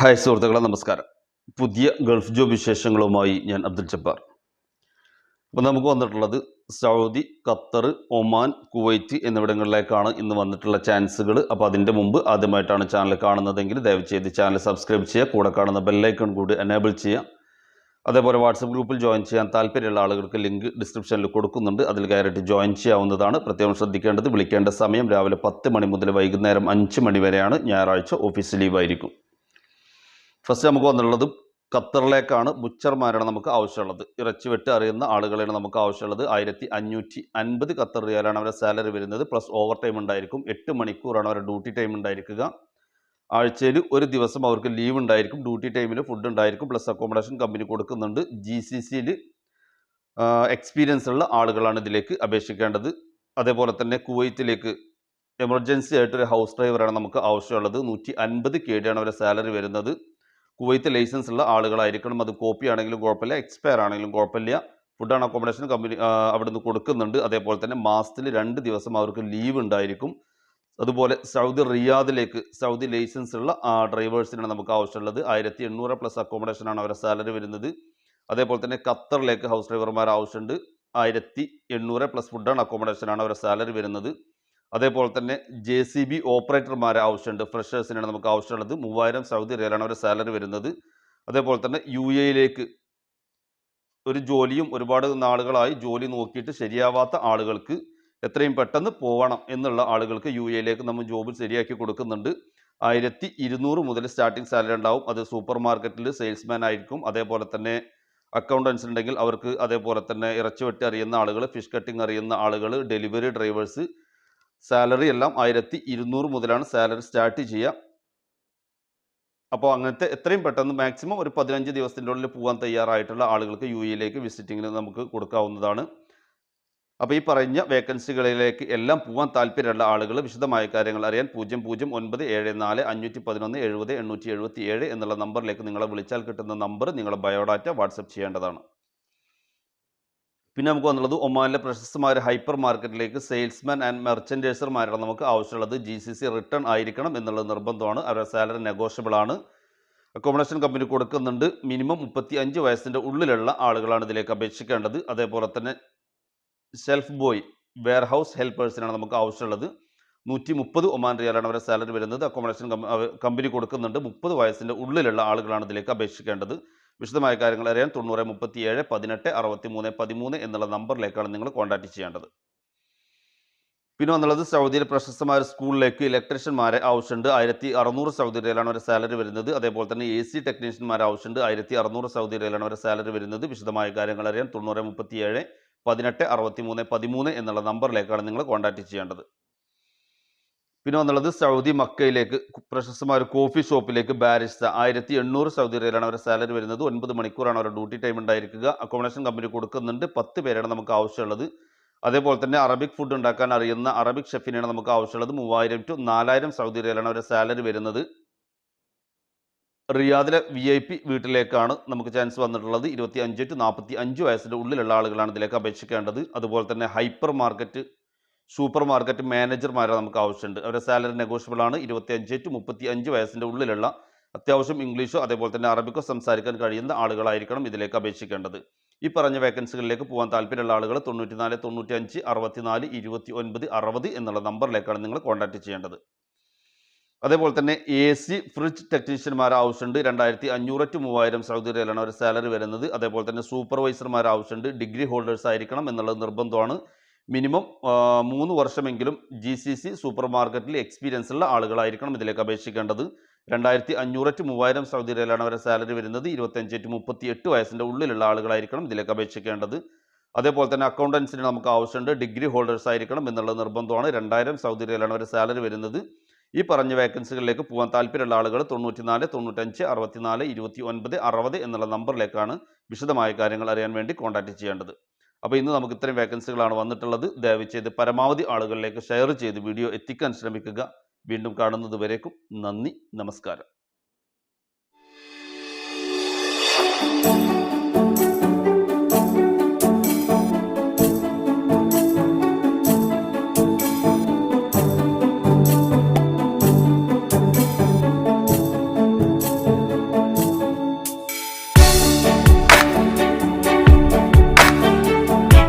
Hi സുഹൃത്തുക്കളെ നമസ്കാരം. പുതിയ ഗൾഫ് ജോബ് വിശേഷങ്ങളുമായി ഞാൻ അബ്ദുൽ ജബ്ബാർ. അപ്പോൾ നമുക്ക് വന്നിട്ടുള്ളത് സൗദി ഖത്തർ ഒമാൻ കുവൈറ്റ് എന്നിവിടങ്ങളിലേക്കാണ് ഇന്ന് വന്നിട്ടുള്ള ചാൻസുകൾ അപ്പോൾ അതിന്റെ മുമ്പ് ആദ്യമായിട്ടാണ് ചാനൽ കാണുന്നതെങ്കിൽ ദയവ് ചെയ്ത് ചാനൽ സബ്സ്ക്രൈബ് ചെയ്യുക കൂടെ കാണുന്ന ബെല്ലൈക്കൺ കൂടി എനേബിൾ ചെയ്യുക. അതേപോലെ വാട്സപ്പ് ഗ്രൂപ്പിൽ ജോയിൻ ചെയ്യാൻ താല്പര്യമുള്ള ആളുകൾക്ക് ലിങ്ക് ഡിസ്ക്രിപ്ഷനിൽ കൊടുക്കുന്നുണ്ട്. അതിൽ കയറിയിട്ട് ജോയിൻ ചെയ്യാവുന്നതാണ്. പ്രത്യേകം ശ്രദ്ധിക്കേണ്ടത് വിളിക്കേണ്ട സമയം രാവിലെ പത്ത് മണി മുതൽ വൈകുന്നേരം അഞ്ച് മണി വരെയാണ്. ഞായറാഴ്ച ഓഫീസ് ലീവായിരിക്കും. ഫസ്റ്റ് നമുക്ക് വന്നിട്ടുള്ളത് ഖത്തറിലേക്കാണ് ബുച്ചർമാരാണ് നമുക്ക് ആവശ്യമുള്ളത്. ഇറച്ചി വെട്ട് അറിയുന്ന ആളുകളാണ് നമുക്ക് ആവശ്യമുള്ളത്. ആയിരത്തി അഞ്ഞൂറ്റി അൻപത് ഖത്തർ റിയാലാണ് അവരുടെ സാലറി വരുന്നത്. പ്ലസ് ഓവർ ടൈം ഉണ്ടായിരിക്കും. എട്ട് മണിക്കൂറാണ് അവരുടെ ഡ്യൂട്ടി ടൈം ഉണ്ടായിരിക്കുക. ആഴ്ചയിൽ ഒരു ദിവസം അവർക്ക് ലീവ് ഉണ്ടായിരിക്കും. ഡ്യൂട്ടി ടൈമിൽ ഫുഡ് ഉണ്ടായിരിക്കും. പ്ലസ് അക്കോമഡേഷൻ കമ്പനി കൊടുക്കുന്നുണ്ട്. ജി സി സിയിൽ എക്സ്പീരിയൻസ് ഉള്ള ആളുകളാണ് ഇതിലേക്ക് അപേക്ഷിക്കേണ്ടത്. അതേപോലെ തന്നെ കുവൈത്തിലേക്ക് എമർജൻസി ആയിട്ടൊരു ഹൗസ് ഡ്രൈവറാണ് നമുക്ക് ആവശ്യമുള്ളത്. നൂറ്റി അൻപത് കെ ഡിയാണ് അവരുടെ സാലറി വരുന്നത്. കുവൈത്ത് ലൈസൻസ് ഉള്ള ആളുകളായിരിക്കണം. അത് കോപ്പി ആണെങ്കിലും കുഴപ്പമില്ല. എക്സ്പയർ ആണെങ്കിലും കുഴപ്പമില്ല. ഫുഡ് ആൻഡ് അക്കോമഡേഷൻ കമ്പനി അവിടെ നിന്ന് കൊടുക്കുന്നുണ്ട്. അതേപോലെ തന്നെ മാസത്തിൽ രണ്ട് ദിവസം അവർക്ക് ലീവ് ഉണ്ടായിരിക്കും. അതുപോലെ സൗദി റിയാദിലേക്ക് സൗദി ലൈസൻസ് ഉള്ള ഡ്രൈവേഴ്സിനാണ് നമുക്ക് ആവശ്യമുള്ളത്. ആയിരത്തി എണ്ണൂറ് പ്ലസ് അക്കോമഡേഷനാണ് അവരുടെ സാലറി വരുന്നത്. അതേപോലെ തന്നെ ഖത്തറിലേക്ക് ഹൗസ് ഡ്രൈവർമാർ ആവശ്യമുണ്ട്. ആയിരത്തി എണ്ണൂറ് പ്ലസ് ഫുഡ് ആൻഡ് അക്കോമഡേഷനാണ് അവരുടെ സാലറി വരുന്നത്. അതേപോലെ തന്നെ ജെ സി ബി ഓപ്പറേറ്റർമാരെ ആവശ്യമുണ്ട്. ഫ്രഷേഴ്സിനാണ് നമുക്ക് ആവശ്യമുള്ളത്. മൂവായിരം സൗദി റിയലാണ് അവരുടെ സാലറി വരുന്നത്. അതേപോലെ തന്നെ യു എയിലേക്ക് ഒരു ജോലിയും ഒരുപാട് നാളുകളായി ജോലി നോക്കിയിട്ട് ശരിയാവാത്ത ആളുകൾക്ക് എത്രയും പെട്ടെന്ന് പോകണം എന്നുള്ള ആളുകൾക്ക് യു എയിലേക്ക് നമ്മൾ ജോബ് ശരിയാക്കി കൊടുക്കുന്നുണ്ട്. ആയിരത്തി ഇരുന്നൂറ് മുതൽ സ്റ്റാർട്ടിംഗ് സാലറി ഉണ്ടാവും. അത് സൂപ്പർ മാർക്കറ്റിൽ സെയിൽസ്മാൻ ആയിരിക്കും. അതേപോലെ തന്നെ അക്കൗണ്ടൻസ് ഉണ്ടെങ്കിൽ അവർക്ക് അതേപോലെ തന്നെ ഇറച്ചി വെട്ടി അറിയുന്ന ആളുകൾ ഫിഷ് കട്ടിംഗ് അറിയുന്ന ആളുകൾ ഡെലിവറി ഡ്രൈവേഴ്സ് സാലറി എല്ലാം ആയിരത്തി ഇരുന്നൂറ് മുതലാണ് സാലറി സ്റ്റാർട്ട് ചെയ്യുക. അപ്പോൾ അങ്ങനത്തെ എത്രയും പെട്ടെന്ന് മാക്സിമം ഒരു പതിനഞ്ച് ദിവസത്തിന്റെ ഉള്ളിൽ പോകാൻ തയ്യാറായിട്ടുള്ള ആളുകൾക്ക് യു എയിലേക്ക് വിസിറ്റിങ്ങിന് നമുക്ക് കൊടുക്കാവുന്നതാണ്. അപ്പോൾ ഈ പറഞ്ഞ വേക്കൻസികളിലേക്ക് എല്ലാം പോകാൻ താല്പര്യമുള്ള ആളുകൾ വിശദമായ കാര്യങ്ങൾ അറിയാൻ പൂജ്യം പൂജ്യം ഒൻപത് ഏഴ് നാല് അഞ്ഞൂറ്റി പതിനൊന്ന് എഴുപത് എണ്ണൂറ്റി എഴുപത്തി ഏഴ് എന്നുള്ള നമ്പറിലേക്ക് നിങ്ങളെ വിളിച്ചാൽ കിട്ടുന്ന നമ്പർ നിങ്ങളുടെ ബയോഡാറ്റ വാട്സപ്പ് ചെയ്യേണ്ടതാണ്. പിന്നെ നമുക്ക് വന്നുള്ളത് ഒമാനിലെ പ്രശസ്തമായ ഹൈപ്പർ മാർക്കറ്റിലേക്ക് സെയിൽസ്മാൻ ആൻഡ് മെർച്ചന്റൈസർമാരാണ് നമുക്ക് ആവശ്യമുള്ളത്. ജി സി സി റിട്ടേൺ ആയിരിക്കണം എന്നുള്ള നിർബന്ധമാണ്. അവരുടെ സാലറി നെഗോഷ്യബിൾ ആണ്. അക്കോമഡേഷൻ കമ്പനി കൊടുക്കുന്നുണ്ട്. മിനിമം മുപ്പത്തി അഞ്ച് വയസ്സിന്റെ ഉള്ളിലുള്ള ആളുകളാണ് ഇതിലേക്ക് അപേക്ഷിക്കേണ്ടത്. അതേപോലെ തന്നെ സെൽഫ് ബോയ് വെയർ ഹൗസ് ഹെൽപ്പേഴ്സിനാണ് നമുക്ക് ആവശ്യമുള്ളത്. നൂറ്റി മുപ്പത് ഒമാൻ റിയാലാണ് അവരുടെ സാലറി വരുന്നത്. അക്കോമഡേഷൻ കമ്പനി കൊടുക്കുന്നുണ്ട്. മുപ്പത് വയസ്സിന്റെ ഉള്ളിലുള്ള ആളുകളാണ് ഇതിലേക്ക് അപേക്ഷിക്കേണ്ടത്. വിശദമായ കാര്യങ്ങൾ അറിയാൻ തൊണ്ണൂറ് മുപ്പത്തി ഏഴ് പതിനെട്ട് അറുപത്തി മൂന്ന് പതിമൂന്ന് എന്നുള്ള നമ്പറിലേക്കാണ് നിങ്ങൾ കോൺടാക്ട് ചെയ്യേണ്ടത്. പിന്നെ വന്നുള്ളത് സൗദിയിലെ പ്രശസ്തമായ ഒരു സ്കൂളിലേക്ക് ഇലക്ട്രീഷ്യന്മാരെ ആവശ്യമുണ്ട്. ആയിരത്തി അറുന്നൂറ് സൗദി റിയലാണ് ഒരു സാലറി വരുന്നത്. അതേപോലെ തന്നെ എ സി ടെക്നീഷ്യന്മാരെ ആവശ്യമുണ്ട്. ആയിരത്തി അറുന്നൂറ് സൗദി റിയലാണ് ഒരു സാലറി വരുന്നത്. വിശദമായ കാര്യങ്ങൾ അറിയാൻ തൊണ്ണൂറ് മുപ്പത്തി ഏഴ് പതിനെട്ട് അറുപത്തി മൂന്ന് പതിമൂന്ന് എന്നുള്ള നമ്പറിലേക്കാണ് നിങ്ങൾ കോൺടാക്ട് ചെയ്യേണ്ടത്. പിന്നെ വന്നുള്ളത് സൗദി മക്കയിലേക്ക് പ്രശസ്തമായ ഒരു കോഫി ഷോപ്പിലേക്ക് ബാരിസ്റ്റ. ആയിരത്തി എണ്ണൂറ് സൗദി റിയലാണ് അവരുടെ സാലറി വരുന്നത്. ഒൻപത് മണിക്കൂറാണ് അവരുടെ ഡ്യൂട്ടി ടൈം ഉണ്ടായിരിക്കുക. അക്കോമഡേഷൻ കമ്പനി കൊടുക്കുന്നുണ്ട്. പത്ത് പേരാണ് നമുക്ക് ആവശ്യമുള്ളത്. അതേപോലെ തന്നെ അറബിക് ഫുഡ് ഉണ്ടാക്കാൻ അറിയുന്ന അറബിക് ഷെഫിനെയാണ് നമുക്ക് ആവശ്യമുള്ളത്. മൂവായിരം ടു നാലായിരം സൗദി റിയലാണ് അവരുടെ സാലറി വരുന്നത്. റിയാദിലെ വി ഐ പി വീട്ടിലേക്കാണ് നമുക്ക് ചാൻസ് വന്നിട്ടുള്ളത്. ഇരുപത്തി അഞ്ച് ടു നാൽപ്പത്തി അഞ്ച് വയസ്സിന്റെ ഉള്ളിലുള്ള ആളുകളാണ് ഇതിലേക്ക് അപേക്ഷിക്കേണ്ടത്. അതുപോലെ തന്നെ ഹൈപ്പർ മാർക്കറ്റ് സൂപ്പർ മാർക്കറ്റ് മാനേജർമാരെ നമുക്ക് ആവശ്യമുണ്ട്. അവരുടെ സാലറി നെഗോഷ്യബിൾ ആണ്. ഇരുപത്തി അഞ്ച് ടു മുപ്പത്തി അഞ്ച് വയസ്സിന്റെ ഉള്ളിലുള്ള അത്യാവശ്യം ഇംഗ്ലീഷോ അതേപോലെ തന്നെ അറബിക്കോ സംസാരിക്കാൻ കഴിയുന്ന ആളുകളായിരിക്കണം ഇതിലേക്ക് അപേക്ഷിക്കേണ്ടത്. ഈ പറഞ്ഞ വേക്കൻസികളിലേക്ക് പോകാൻ താല്പര്യമുള്ള ആളുകൾ തൊണ്ണൂറ്റിനാല് തൊണ്ണൂറ്റി അഞ്ച് അറുപത്തിനാല് ഇരുപത്തി ഒൻപത് അറുപത് എന്നുള്ള നമ്പറിലേക്കാണ് നിങ്ങൾ കോൺടാക്ട് ചെയ്യേണ്ടത്. അതേപോലെ തന്നെ എ സി ഫ്രിഡ്ജ് ടെക്നീഷ്യന്മാർ ആവശ്യമുണ്ട്. രണ്ടായിരത്തി അഞ്ഞൂറ് ടു മൂവായിരം സൗദി റിയലാണ് ഒരു സാലറി വരുന്നത്. അതേപോലെ തന്നെ സൂപ്പർവൈസർമാർ ആവശ്യമുണ്ട്. ഡിഗ്രി ഹോൾഡേഴ്സ് ആയിരിക്കണം എന്നുള്ളത് നിർബന്ധമാണ്. മിനിമം മൂന്ന് വർഷമെങ്കിലും ജി സി സി സൂപ്പർ മാർക്കറ്റിൽ എക്സ്പീരിയൻസ് ഉള്ള ആളുകളായിരിക്കണം ഇതിലേക്ക് അപേക്ഷിക്കേണ്ടത്. രണ്ടായിരത്തി അഞ്ഞൂറ് ടു മൂവായിരം സൗദി റിയലാണ് അവരുടെ സാലറി വരുന്നത്. ഇരുപത്തഞ്ച് ടു മുപ്പത്തി എട്ട് വയസ്സിന്റെ ഉള്ളിലുള്ള ആളുകളായിരിക്കണം ഇതിലേക്ക് അപേക്ഷിക്കേണ്ടത്. അതേപോലെ തന്നെ അക്കൗണ്ടൻസിന് നമുക്ക് ആവശ്യമുണ്ട്. ഡിഗ്രി ഹോൾഡേഴ്സ് ആയിരിക്കണം എന്നുള്ള നിർബന്ധമാണ്. രണ്ടായിരം സൗദി റിയലാണ് അവരുടെ സാലറി വരുന്നത്. ഈ പറഞ്ഞ വേക്കൻസികളിലേക്ക് പോകാൻ താല്പര്യമുള്ള ആളുകൾ തൊണ്ണൂറ്റിനാല് തൊണ്ണൂറ്റഞ്ച് അറുപത്തിനാല് ഇരുപത്തി ഒൻപത് അറുപത് എന്നുള്ള നമ്പറിലേക്കാണ് വിശദമായ കാര്യങ്ങൾ അറിയാൻ വേണ്ടി കോൺടാക്റ്റ് ചെയ്യേണ്ടത്. അപ്പോൾ ഇന്ന് നമുക്ക് ഇത്രയും വേക്കൻസികളാണ് വന്നിട്ടുള്ളത്. ദയവ് ചെയ്ത് പരമാവധി ആളുകളിലേക്ക് ഷെയർ ചെയ്ത് വീഡിയോ എത്തിക്കാൻ ശ്രമിക്കുക. വീണ്ടും കാണുന്നത് വരേക്കും നന്ദി നമസ്കാരം.